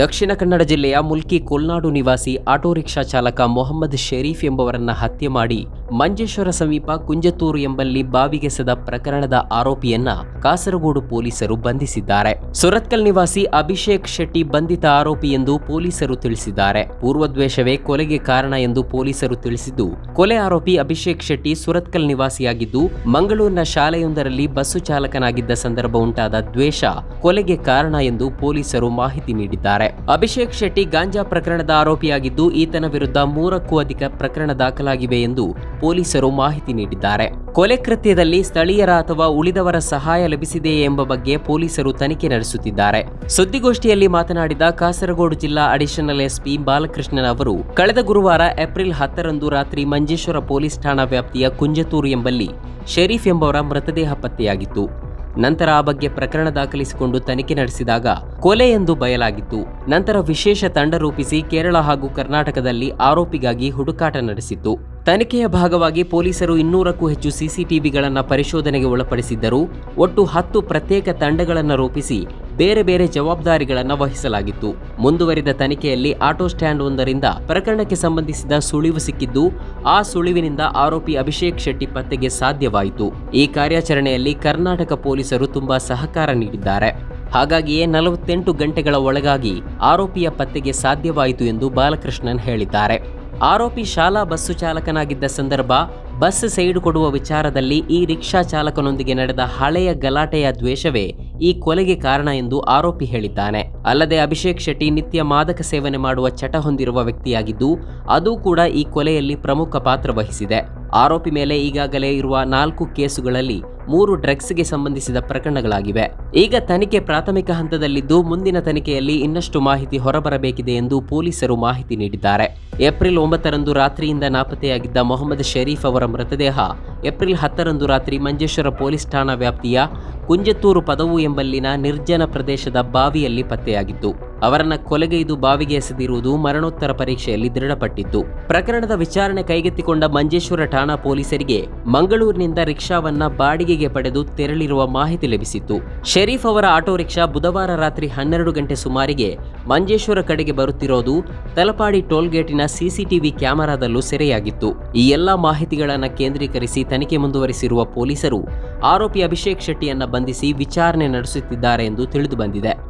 ದಕ್ಷಿಣ ಕನ್ನಡ ಜಿಲ್ಲೆಯ ಮುಲ್ಕಿ ಕೊಲ್ನಾಡು ನಿವಾಸಿ auto rickshaw ಚಾಲಕ ಮೊಹಮ್ಮದ್ ಶರೀಫ್ ಎಂಬುವರನ್ನ ಹತ್ಯೆ ಮಾಡಿ ಮಂಜೇಶ್ವರ ಸಮೀಪ ಕುಂಜತೂರು ಎಂಬಲ್ಲಿ ಬಾವಿಗೆಸೆದ ಪ್ರಕರಣದ ಆರೋಪಿಯನ್ನ ಕಾಸರಗೋಡು ಪೊಲೀಸರು ಬಂಧಿಸಿದ್ದಾರೆ. ಸುರತ್ಕಲ್ ನಿವಾಸಿ ಅಭಿಷೇಕ್ ಶೆಟ್ಟಿ ಬಂಧಿತ ಆರೋಪಿ ಎಂದು ಪೊಲೀಸರು ತಿಳಿಸಿದ್ದಾರೆ. ಪೂರ್ವದ್ವೇಷವೇ ಕೊಲೆಗೆ ಕಾರಣ ಎಂದು ಪೊಲೀಸರು ತಿಳಿಸಿದ್ದು, ಕೊಲೆ ಆರೋಪಿ ಅಭಿಷೇಕ್ ಶೆಟ್ಟಿ ಸುರತ್ಕಲ್ ನಿವಾಸಿಯಾಗಿದ್ದು, ಮಂಗಳೂರಿನ ಶಾಲೆಯೊಂದರಲ್ಲಿ ಬಸ್ಸು ಚಾಲಕನಾಗಿದ್ದ ಸಂದರ್ಭ ಉಂಟಾದ ದ್ವೇಷ ಕೊಲೆಗೆ ಕಾರಣ ಎಂದು ಪೊಲೀಸರು ಮಾಹಿತಿ ನೀಡಿದ್ದಾರೆ. ಅಭಿಷೇಕ್ ಶೆಟ್ಟಿ ಗಾಂಜಾ ಪ್ರಕರಣದ ಆರೋಪಿಯಾಗಿದ್ದು, ಈತನ ವಿರುದ್ಧ ಮೂರಕ್ಕೂ ಅಧಿಕ ಪ್ರಕರಣ ದಾಖಲಾಗಿವೆ ಎಂದು ಪೊಲೀಸರು ಮಾಹಿತಿ ನೀಡಿದ್ದಾರೆ. ಕೊಲೆ ಕೃತ್ಯದಲ್ಲಿ ಸ್ಥಳೀಯರ ಅಥವಾ ಉಳಿದವರ ಸಹಾಯ ಲಭಿಸಿದೆಯೇ ಎಂಬ ಬಗ್ಗೆ ಪೊಲೀಸರು ತನಿಖೆ ನಡೆಸುತ್ತಿದ್ದಾರೆ. ಸುದ್ದಿಗೋಷ್ಠಿಯಲ್ಲಿ ಮಾತನಾಡಿದ ಕಾಸರಗೋಡು ಜಿಲ್ಲಾ ಅಡಿಷನಲ್ ಎಸ್ಪಿ ಬಾಲಕೃಷ್ಣನ್ ಅವರು, ಕಳೆದ ಗುರುವಾರ ಏಪ್ರಿಲ್ ಹತ್ತರಂದು ರಾತ್ರಿ ಮಂಜೇಶ್ವರ ಪೊಲೀಸ್ ಠಾಣಾ ವ್ಯಾಪ್ತಿಯ ಕುಂಜತೂರು ಎಂಬಲ್ಲಿ ಶರೀಫ್ ಎಂಬವರ ಮೃತದೇಹ ಪತ್ತೆಯಾಗಿತ್ತು. ನಂತರ ಆ ಬಗ್ಗೆ ಪ್ರಕರಣ ದಾಖಲಿಸಿಕೊಂಡು ತನಿಖೆ ನಡೆಸಿದಾಗ ಕೊಲೆ ಎಂದು ಬಯಲಾಗಿತ್ತು. ನಂತರ ವಿಶೇಷ ತಂಡ ರೂಪಿಸಿ ಕೇರಳ ಹಾಗೂ ಕರ್ನಾಟಕದಲ್ಲಿ ಆರೋಪಿಗಾಗಿ ಹುಡುಕಾಟ ನಡೆಸಿತ್ತು. ತನಿಖೆಯ ಭಾಗವಾಗಿ ಪೊಲೀಸರು ಇನ್ನೂರಕ್ಕೂ ಹೆಚ್ಚು ಸಿಸಿಟಿವಿಗಳನ್ನು ಪರಿಶೋಧನೆಗೆ ಒಳಪಡಿಸಿದ್ದರು ಒಟ್ಟು ಹತ್ತು ಪ್ರತ್ಯೇಕ ತಂಡಗಳನ್ನು ರೂಪಿಸಿ ಬೇರೆ ಬೇರೆ ಜವಾಬ್ದಾರಿಗಳನ್ನು ವಹಿಸಲಾಗಿತ್ತು. ಮುಂದುವರಿದ ತನಿಖೆಯಲ್ಲಿ ಆಟೋ ಸ್ಟ್ಯಾಂಡ್ ಒಂದರಿಂದ ಪ್ರಕರಣಕ್ಕೆ ಸಂಬಂಧಿಸಿದ ಸುಳಿವು ಸಿಕ್ಕಿದ್ದು, ಆ ಸುಳಿವಿನಿಂದ ಆರೋಪಿ ಅಭಿಷೇಕ್ ಶೆಟ್ಟಿ ಪತ್ತೆಗೆ ಸಾಧ್ಯವಾಯಿತು. ಈ ಕಾರ್ಯಾಚರಣೆಯಲ್ಲಿ ಕರ್ನಾಟಕ ಪೊಲೀಸರು ತುಂಬಾ ಸಹಕಾರ ನೀಡಿದ್ದಾರೆ. ಹಾಗಾಗಿಯೇ ನಲವತ್ತೆಂಟು ಗಂಟೆಗಳ ಒಳಗಾಗಿ ಆರೋಪಿಯ ಪತ್ತೆಗೆ ಸಾಧ್ಯವಾಯಿತು ಎಂದು ಬಾಲಕೃಷ್ಣನ್ ಹೇಳಿದ್ದಾರೆ. ಆರೋಪಿ ಶಾಲಾ ಬಸ್ಸು ಚಾಲಕನಾಗಿದ್ದ ಸಂದರ್ಭ, ಬಸ್ ಸೈಡ್ ಕೊಡುವ ವಿಚಾರದಲ್ಲಿ ಈ ರಿಕ್ಷಾ ಚಾಲಕನೊಂದಿಗೆ ನಡೆದ ಹಳೆಯ ಗಲಾಟೆಯ ದ್ವೇಷವೇ ಈ ಕೊಲೆಗೆ ಕಾರಣ ಎಂದು ಆರೋಪಿ ಹೇಳಿದ್ದಾನೆ. ಅಲ್ಲದೆ ಅಭಿಷೇಕ್ ಶೆಟ್ಟಿ ನಿತ್ಯ ಮಾದಕ ಸೇವನೆ ಮಾಡುವ ಚಟ ಹೊಂದಿರುವ ವ್ಯಕ್ತಿಯಾಗಿದ್ದು, ಅದು ಕೂಡ ಈ ಕೊಲೆಯಲ್ಲಿ ಪ್ರಮುಖ ಪಾತ್ರ ವಹಿಸಿದೆ. ಆರೋಪಿ ಮೇಲೆ ಈಗಾಗಲೇ ಇರುವ ನಾಲ್ಕು ಕೇಸುಗಳಲ್ಲಿ ಮೂರು ಡ್ರಗ್ಸ್ಗೆ ಸಂಬಂಧಿಸಿದ ಪ್ರಕರಣಗಳಾಗಿವೆ. ಈಗ ತನಿಖೆ ಪ್ರಾಥಮಿಕ ಹಂತದಲ್ಲಿದ್ದು ಮುಂದಿನ ತನಿಖೆಯಲ್ಲಿ ಇನ್ನಷ್ಟು ಮಾಹಿತಿ ಹೊರಬರಬೇಕಿದೆ ಎಂದು ಪೊಲೀಸರು ಮಾಹಿತಿ ನೀಡಿದ್ದಾರೆ. ಏಪ್ರಿಲ್ ಒಂಬತ್ತರಂದು ರಾತ್ರಿಯಿಂದ ನಾಪತ್ತೆಯಾಗಿದ್ದ ಮೊಹಮ್ಮದ್ ಶರೀಫ್ ಅವರ ಮೃತದೇಹ ಏಪ್ರಿಲ್ ಹತ್ತರಂದು ರಾತ್ರಿ ಮಂಜೇಶ್ವರ ಪೊಲೀಸ್ ಠಾಣಾ ವ್ಯಾಪ್ತಿಯ ಕುಂಜತ್ತೂರು ಪದವು ಎಂಬಲ್ಲಿನ ನಿರ್ಜನ ಪ್ರದೇಶದ ಬಾವಿಯಲ್ಲಿ ಪತ್ತೆಯಾಗಿತ್ತು. ಅವರನ್ನ ಕೊಲೆಗೈದು ಬಾವಿಗೆ ಎಸೆದಿರುವುದು ಮರಣೋತ್ತರ ಪರೀಕ್ಷೆಯಲ್ಲಿ ದೃಢಪಟ್ಟಿತ್ತು. ಪ್ರಕರಣದ ವಿಚಾರಣೆ ಕೈಗೆತ್ತಿಕೊಂಡ ಮಂಜೇಶ್ವರ ಠಾಣಾ ಪೊಲೀಸರಿಗೆ ಮಂಗಳೂರಿನಿಂದ ರಿಕ್ಷಾವನ್ನ ಬಾಡಿಗೆಗೆ ಪಡೆದು ತೆರಳಿರುವ ಮಾಹಿತಿ ಲಭಿಸಿತ್ತು. ಶರೀಫ್ ಅವರ ಆಟೋ ರಿಕ್ಷಾ ಬುಧವಾರ ರಾತ್ರಿ ಹನ್ನೆರಡು ಗಂಟೆ ಸುಮಾರಿಗೆ ಮಂಜೇಶ್ವರ ಕಡೆಗೆ ಬರುತ್ತಿರೋದು ತಲಪಾಡಿ ಟೋಲ್ಗೇಟಿನ ಸಿಸಿಟಿವಿ ಕ್ಯಾಮೆರಾದಲ್ಲೂ ಸೆರೆಯಾಗಿತ್ತು. ಈ ಎಲ್ಲಾ ಮಾಹಿತಿಗಳನ್ನು ಕೇಂದ್ರೀಕರಿಸಿ ತನಿಖೆ ಮುಂದುವರಿಸಿರುವ ಪೊಲೀಸರು ಆರೋಪಿ ಅಭಿಷೇಕ್ ಶೆಟ್ಟಿಯನ್ನ ಬಂಧಿಸಿ ವಿಚಾರಣೆ ನಡೆಸುತ್ತಿದ್ದಾರೆ ಎಂದು ತಿಳಿದು ಬಂದಿದೆ.